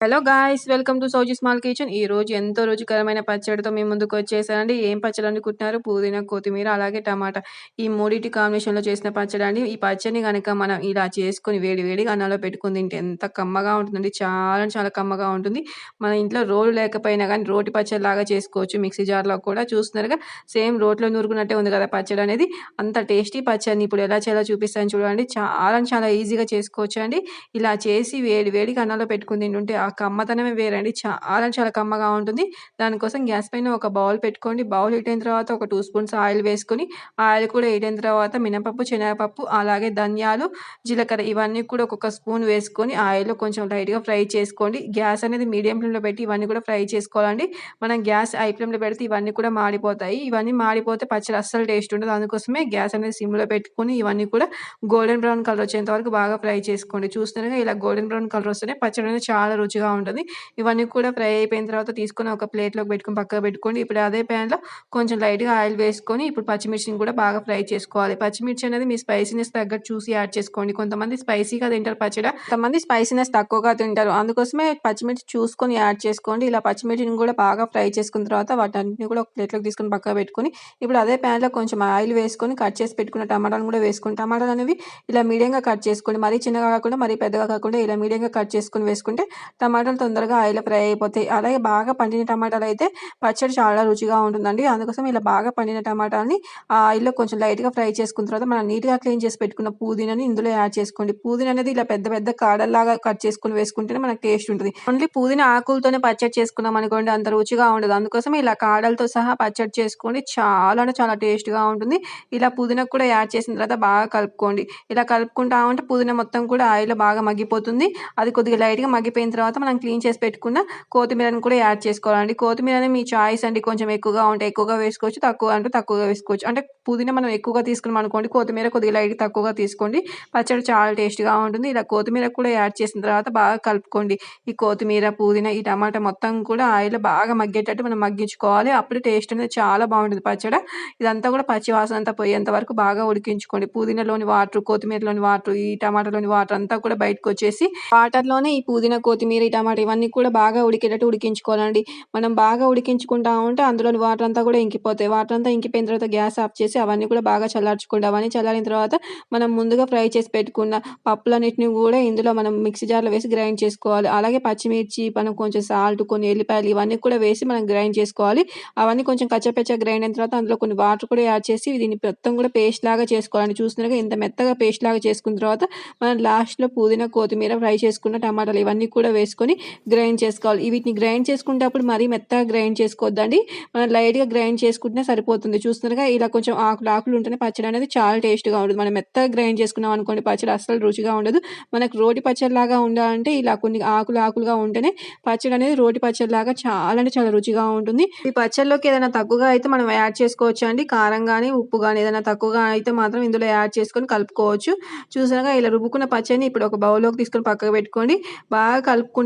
Hello guys welcome to Souji small kitchen ఈ రోజు ఎంతో రుచికరమైన పచ్చడితో మేము ముందుకు వచ్చేసానండి. ఏం పచ్చడి అనుకుంటున్నారు పుదీనా కొత్తిమీర అలాగే టమాటా. ఈ మూడింటి కాంబినేషన్లో చేసిన పచ్చడి అండి ఈ పచ్చడిని కనుక మనం ఇలా చేసుకొని వేడి వేడిగా అన్నంలో పెట్టుకుని తింటే ఎంత కమ్మగా ఉంటుందండి. చాలా చాలా కమ్మగా ఉంటుంది. మన ఇంట్లో రోలు లేకపోయినా కానీ రోటి పచ్చడి లాగా చేసుకోవచ్చు. మిక్సీ జార్లో కూడా చూస్తున్నారుగా సేమ్ రోట్లో నూరుకున్నట్టే ఉంది కదా పచ్చడి అనేది. అంత టేస్టీ పచ్చడిని ఇప్పుడు ఎలా చేయాలో చూపిస్తాను చూడండి. చాలా చాలా ఈజీగా చేసుకోవచ్చు అండి ఇలా చేసి వేడి వేడిగా అన్నంలో పెట్టుకుని తింటుంటే కమ్మతనమే వేరండి. చాలా చాలా కమ్మగా ఉంటుంది. దానికోసం గ్యాస్ పైన ఒక బౌల్ పెట్టుకోండి. బౌల్ హీట్ అయిన తర్వాత ఒక టూ స్పూన్స్ ఆయిల్ వేసుకొని ఆయిల్ కూడా హీట్ అయిన తర్వాత మినపప్పు శనగపప్పు అలాగే ధనియాలు జీలకర్ర ఇవన్నీ కూడా ఒక్కొక్క స్పూన్ వేసుకొని ఆయిల్లో కొంచెం లైట్గా ఫ్రై చేసుకోండి. గ్యాస్ అనేది మీడియం ఫ్లేమ్లో పెట్టి ఇవన్నీ కూడా ఫ్రై చేసుకోవాలండి. మనం గ్యాస్ హై ఫ్లేమ్లో పెడితే ఇవన్నీ కూడా మాడిపోతాయి. ఇవన్నీ మాడిపోతే పచ్చడి అస్సలు టేస్ట్ ఉండదు. అందుకోసమే గ్యాస్ అనేది సిమ్లో పెట్టుకొని ఇవన్నీ కూడా గోల్డెన్ బ్రౌన్ కలర్ వచ్చేంత వరకు బాగా ఫ్రై చేసుకోండి. చూస్తున్నారుగా ఇలా గోల్డెన్ బ్రౌన్ కలర్ వస్తేనే పచ్చడి అనేది చాలా రుచిగా ఉంటుంది. ఇవన్నీ కూడా ఫ్రై అయిపోయిన తర్వాత తీసుకొని ఒక ప్లేట్లోకి పెట్టుకొని పక్కకు పెట్టుకోండి. ఇప్పుడు అదే ప్యాన్లో కొంచెం లైట్గా ఆయిల్ వేసుకొని ఇప్పుడు పచ్చిమిర్చిని కూడా బాగా ఫ్రై చేసుకోవాలి. పచ్చిమిర్చి అనేది మీ స్పైసీనెస్ తగ్గట్టు చూసి యాడ్ చేసుకోండి. కొంతమంది స్పైసీగా తింటారు పచ్చడి కొంతమంది స్పైసీనెస్ తక్కువగా తింటారు. అందుకోసమే పచ్చిమిర్చి చూసుకొని యాడ్ చేసుకోండి. ఇలా పచ్చిమిర్చిని కూడా బాగా ఫ్రై చేసుకున్న తర్వాత వాటన్నిటిని కూడా ఒక ప్లేట్లోకి తీసుకొని పక్కకు పెట్టుకొని ఇప్పుడు అదే ప్యాన్లో కొంచెం ఆయిల్ వేసుకొని కట్ చేసి పెట్టుకున్న టమాటాలు కూడా వేసుకొని టమాటాలు అనేవి ఇలా మీడియంగా కట్ చేసుకోండి. మరీ చిన్నగా కాకుండా మరీ పెద్దగా కాకుండా ఇలా మీడియంగా కట్ చేసుకొని వేసుకుంటే టమాటాలు తొందరగా ఆయిల్ ఫ్రై అయిపోతాయి. అలాగే బాగా పండిన టమాటాలు అయితే పచ్చడి చాలా రుచిగా ఉంటుందండి. అందుకోసం ఇలా బాగా పండిన టమాటాలని ఆ ఆయిల్లో కొంచెం లైట్గా ఫ్రై చేసుకున్న తర్వాత మనం నీట్గా క్లీన్ చేసి పెట్టుకున్న పుదీనాని ఇందులో యాడ్ చేసుకోండి. పుదీనా అనేది ఇలా పెద్ద పెద్ద కాడల్లాగా కట్ చేసుకుని వేసుకుంటేనే మనకు టేస్ట్ ఉంటుంది. ఓన్లీ పుదీనా ఆకులతోనే పచ్చడి చేసుకున్నాం అనుకోండి అంత రుచిగా ఉండదు. అందుకోసం ఇలా కాడలతో సహా పచ్చడి చేసుకోండి. చాలా అంటే చాలా టేస్ట్గా ఉంటుంది. ఇలా పుదీనా కూడా యాడ్ చేసిన తర్వాత బాగా కలుపుకోండి. ఇలా కలుపుకుంటా ఉంటే పుదీనా మొత్తం కూడా ఆయిల్ బాగా మగ్గిపోతుంది. అది కొద్దిగా లైట్గా మగ్గిపోయిన తర్వాత మనం క్లీన్ చేసి పెట్టుకున్న కొత్తిమీరని కూడా యాడ్ చేసుకోవాలండి. కొత్తిమీరని మీ చాయిస్ అండి. కొంచెం ఎక్కువగా ఉంటే ఎక్కువగా వేసుకోవచ్చు తక్కువ అంటే తక్కువగా వేసుకోవచ్చు. అంటే పుదీనా మనం ఎక్కువగా తీసుకున్నాం అనుకోండి కొత్తిమీర కొద్దిగా లైట్ తక్కువగా తీసుకోండి. పచ్చడి చాలా టేస్ట్గా ఉంటుంది. ఇలా కొత్తిమీర కూడా యాడ్ చేసిన తర్వాత బాగా కలుపుకోండి. ఈ కొత్తిమీర పుదీనా ఈ టమాటా మొత్తం కూడా ఆయిల్ బాగా మగ్గేటట్టు మనం మగ్గించుకోవాలి. అప్పుడు టేస్ట్ అనేది చాలా బాగుంటుంది పచ్చడి. ఇదంతా కూడా పచ్చి వాసన అంతా పోయేంత వరకు బాగా ఉడికించుకోండి. పుదీనాలోని వాటర్ కొత్తిమీరలోని వాటర్ ఈ టమాటాలోని వాటర్ అంతా కూడా బయటకు వచ్చేసి వాటర్లోనే ఈ పుదీనా కొత్తిమీర టమాటా ఇవన్నీ కూడా బాగా ఉడికేటట్టు ఉడికించుకోవాలండి. మనం బాగా ఉడికించుకుంటా ఉంటే అందులో వాటర్ అంతా కూడా ఇంకిపోతాయి. వాటర్ అంతా ఇంకిపోయిన తర్వాత గ్యాస్ ఆఫ్ చేసి అవన్నీ కూడా బాగా చల్లార్చుకోండి అవన్నీ చల్లారిన తర్వాత మనం ముందుగా ఫ్రై చేసి పెట్టుకున్న పప్పులన్నిటిని కూడా ఇందులో మనం మిక్సీ జార్లో వేసి గ్రైండ్ చేసుకోవాలి. అలాగే పచ్చిమిర్చి మనం కొంచెం సాల్ట్ కొన్ని ఎల్లిపాయలు ఇవన్నీ కూడా వేసి మనం గ్రైండ్ చేసుకోవాలి. అవన్నీ కొంచెం కచ్చపెచ్చ గ్రైండ్ అయిన తర్వాత అందులో కొన్ని వాటర్ కూడా యాడ్ చేసి దీన్ని మొత్తం కూడా పేస్ట్ లాగా చేసుకోవాలండి. చూస్తున్నారుగా ఇంత మెత్తగా పేస్ట్ లాగా చేసుకున్న తర్వాత మనం లాస్ట్లో పుదీనా కొత్తిమీర ఫ్రై చేసుకున్న టమాటాలు ఇవన్నీ కూడా వేసుకొని గ్రైండ్ చేసుకోవాలి. వీటిని గ్రైండ్ చేసుకునేటప్పుడు మరీ మెత్తగా గ్రైండ్ చేసుకోవద్దండి. మనం లైట్గా గ్రైండ్ చేసుకుంటే సరిపోతుంది. చూస్తున్నారుగా ఇలా కొంచెం ఆకులు ఆకులు ఉంటేనే పచ్చడి అనేది చాలా టేస్ట్గా ఉంటుంది మనం మెత్తగా గ్రైండ్ చేసుకున్నాం అనుకోండి పచ్చడి అసలు రుచిగా ఉండదు. మనకు రోటి పచ్చడి లాగా ఉండాలంటే ఇలా కొన్ని ఆకులు ఆకులుగా ఉంటేనే పచ్చడి అనేది రోటి పచ్చడి లాగా చాలా అంటే చాలా రుచిగా ఉంటుంది. ఈ పచ్చడిలోకి ఏదైనా తక్కువగా అయితే మనం యాడ్ చేసుకోవచ్చు అండి. కారం కానీ ఉప్పు కానీ ఏదైనా తక్కువగా అయితే మాత్రం ఇందులో యాడ్ చేసుకొని కలుపుకోవచ్చు. చూసాగా ఇలా రుబ్బుకున్న పచ్చడిని ఇప్పుడు ఒక బౌల్లోకి తీసుకొని పక్కకు పెట్టుకోండి. బాగా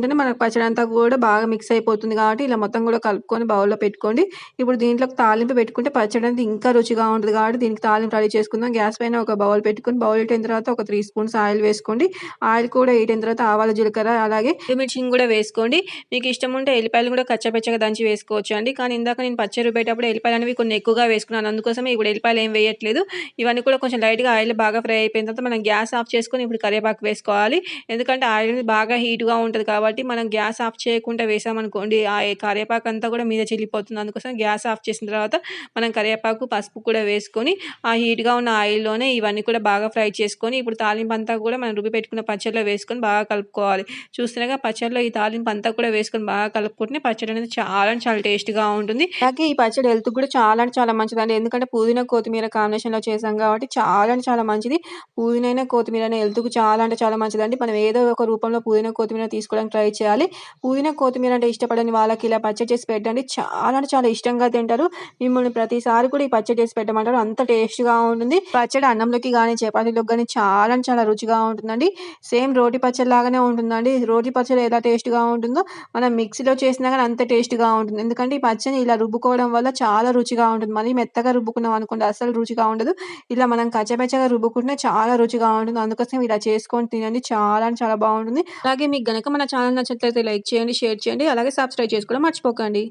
కలుపుకుంటేనే మనకు పచ్చడి అంతా కూడా బాగా మిక్స్ అయిపోతుంది కాబట్టి ఇలా మొత్తం కూడా కలుపుకొని బౌల్లో పెట్టుకోండి. ఇప్పుడు దీంట్లో తాలింపు పెట్టుకుంటే పచ్చడి అనేది ఇంకా రుచిగా ఉంటుంది కాబట్టి దీనికి తాలింపు రెడీ చేసుకుందాం. గ్యాస్ పైన ఒక బౌల్ పెట్టుకుని బౌల్ అయిన తర్వాత ఒక త్రీ స్పూన్స్ ఆయిల్ వేసుకోండి. ఆయిల్ కూడా వేయటం తర్వాత ఆవాల జీలకర్ర అలాగే మిర్చిని కూడా వేసుకోండి. మీకు ఇష్టం ఉంటే ఎల్లిపాయలు కూడా కచ్చపచ్చగా దంచి వేసుకోవచ్చు అండి కానీ ఇందాక నేను పచ్చడి రుబ్బేటప్పుడు ఎల్లిపాయలు అనేవి కొన్ని ఎక్కువగా వేసుకున్నాను. అందుకోసమే ఇప్పుడు ఎల్లిపాయలు ఏం వేయట్లేదు. ఇవన్నీ కూడా కొంచెం లైట్గా ఆయిల్ బాగా ఫ్రై అయిపోయిన తర్వాత మనం గ్యాస్ ఆఫ్ చేసుకొని ఇప్పుడు కరివేపాకు వేసుకోవాలి. ఎందుకంటే ఆయిల్ అనేది బాగా హీట్గా ఉంటుంది కాబట్టి మనం గ్యాస్ ఆఫ్ చేయకుండా వేసామనుకోండి ఆ కరివేపాకు అంతా కూడా మీద చెల్లిపోతుంది. అందుకోసం గ్యాస్ ఆఫ్ చేసిన తర్వాత మనం కరివేపాకు పసుపు కూడా వేసుకొని ఆ హీట్గా ఉన్న ఆయిల్లోనే ఇవన్నీ కూడా బాగా ఫ్రై చేసుకొని ఇప్పుడు తాలింపు అంతా కూడా మనం రుబ్బి పెట్టుకున్న పచ్చడిలో వేసుకొని బాగా కలుపుకోవాలి. చూస్తున్నాగా పచ్చడిలో ఈ తాలింపు అంతా కూడా వేసుకొని బాగా కలుపుకుంటే పచ్చడి అనేది చాలా చాలా టేస్ట్గా ఉంటుంది. అలాగే ఈ పచ్చడి హెల్త్ కూడా చాలా అంటే చాలా మంచిదండి. ఎందుకంటే పుదీనా కొత్తిమీర కాంబినేషన్లో చేసాం కాబట్టి చాలా అంటే చాలా మంచిది. పుదీనైనా కొత్తిమీర హెల్త్కు చాలా అంటే చాలా మంచిదండి. మనం ఏదో ఒక రూపంలో పుదీనా కొత్తిమీర తీసుకోవడానికి ట్రై చేయాలి. పుదీనా కొత్తిమీర అంటే ఇష్టపడని వాళ్ళకి ఇలా పచ్చడి చేసి పెట్టండి. చాలా అంటే చాలా ఇష్టంగా తింటారు. మిమ్మల్ని ప్రతిసారి కూడా ఈ పచ్చడి చేసి పెట్టమంటారు. అంత టేస్ట్గా ఉంటుంది. పచ్చడి అన్నంలోకి కానీ చపాతీలోకి కానీ చాలా చాలా రుచిగా ఉంటుందండి. సేమ్ రోటి పచ్చడి లాగానే ఉంటుందండి. రోటి పచ్చడి ఎలా టేస్ట్గా ఉంటుందో మనం మిక్సీలో చేసినా కానీ అంత టేస్ట్గా ఉంటుంది. ఎందుకంటే ఈ పచ్చని ఇలా రుబ్బుకోవడం వల్ల చాలా రుచిగా ఉంటుంది. మళ్ళీ మెత్తగా రుబ్బుకున్నాం అనుకోండి అసలు రుచిగా ఉండదు. ఇలా మనం కచ్చపచ్చగా రుబ్బుకుంటే చాలా రుచిగా ఉంటుంది. అందుకోసం ఇలా చేసుకొని తినండి. చాలా చాలా బాగుంటుంది. అలాగే మీకు గనక మన ఛానల్ నచ్చినట్లయితే లైక్ చేయండి, షేర్ చేయండి. అలాగే సబ్స్క్రైబ్ చేసుకోవడం మర్చిపోకండి.